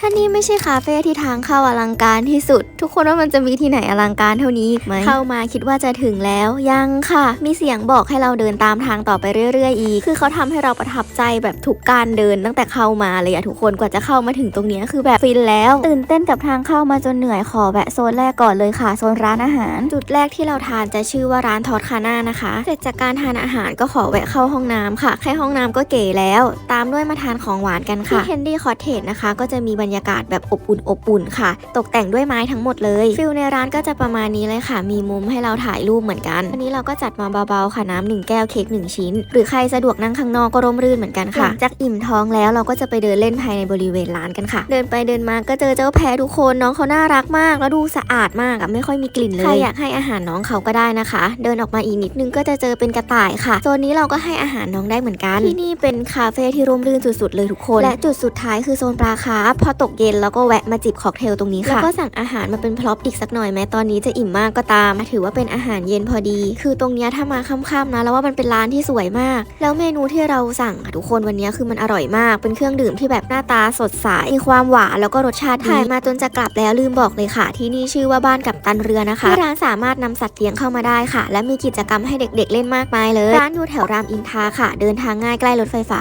ถ้านี่ไม่ใช่คาเฟ่ที่ทางเข้าอลังการที่สุด ทุกคนว่ามันจะมีที่ไหนอลังการเท่านี้อีกไหมเข้ามาคิดว่าจะถึงแล้วยังค่ะ มีเสียงบอกให้เราเดินตามทางต่อไปเรื่อย ๆ อีก คือเขาทำให้เราประทับใจแบบทุกการเดินตั้งแต่เข้ามาเลยอะทุกคนกว่าจะเข้ามาถึงตรงเนี้ยคือแบบฟินแล้ว ตื่นเต้นกับทางเข้ามาจนเหนื่อยขอแวะโซนแรกก่อนเลยค่ะโซนร้านอาหาร จุดแรกที่เราทานจะชื่อว่าร้านทอดคาน่านะคะเสร็จจากการทานอาหารก็ขอแวะเข้าห้องน้ำค่ะแค่ห้องน้ำก็เก๋แล้ว ตามด้วยมาทานของหวานกันค่ะที่เฮนดี้คอ t เทจนะคะ ก็จะมีบรรยากาศแบบอบอุ่นอบอุ่นค่ะ ตกแต่งด้วยไม้ทั้งหมดเลยฟิลในร้านก็จะประมาณนี้เลยค่ะ มีมุมให้เราถ่ายรูปเหมือนกันวันนี้เราก็จัดมาเบาๆค่ะน้ำหนึ่งแก้วเค้กหนึ่งชิ้น หรือใครสะดวกนั่งข้างนอกก็ร่มรื่นเหมือนกันค่ะหลังจากอิ่มท้องแล้วเราก็จะไปเดินเล่นภายในบริเวณร้านกันค่ะ เดินไปเดินมาก็เจอเจ้าแพะทุกคนน้องเขาน่ารักมาก แล้วดูสะอาดมากอะไม่ค่อยมีกลิ่นเลยใครอยากให้อาหารน้องเขาก็ได้นะคะ เดินออกมาอีกนิดนึงก็จะเจอเป็นกระต่ายค่ะโซนนี้เราก็ให้อาหารน้องได้เหมือนกัน ที่นี่เป็นคาเฟ่ที่ร่มรื่นสุดๆเลยทุกคน และจุดสุดท้ายคือโซนปลาคาร์ฟพอตกเย็นเราก็แวะมาจิบค็อกเทลตรงนี้ค่ะ แล้วก็สั่งอาหารมาเป็นพร็อพอีกสักหน่อยแม้ตอนนี้จะอิ่มมากก็ตาม ถือว่าเป็นอาหารเย็นพอดี คือตรงเนี้ยถ้ามาค่ำๆนะแล้วว่ามันเป็นร้านที่สวยมาก แล้วเมนูที่เราสั่งอะทุกคนวันเนี้ยคือมันอร่อยมาก เป็นเครื่องดื่มที่แบบหน้าตาสดใสมีความหวานแล้วก็รสชาติถ่ายมาจนจะกลับแล้วลืมบอกเลยค่ะ ที่นี่ชื่อว่าบ้านกับตันเรือนะคะที่ร้านสามารถนำสัตว์เลี้ยงเข้ามาได้ค่ะ และมีกิจกรรมให้เด็กๆเล่นมากมายเลย ร้านอยู่แถวรามอินทราค่ะ เดินทางง่ายใกล้รถไฟฟ้า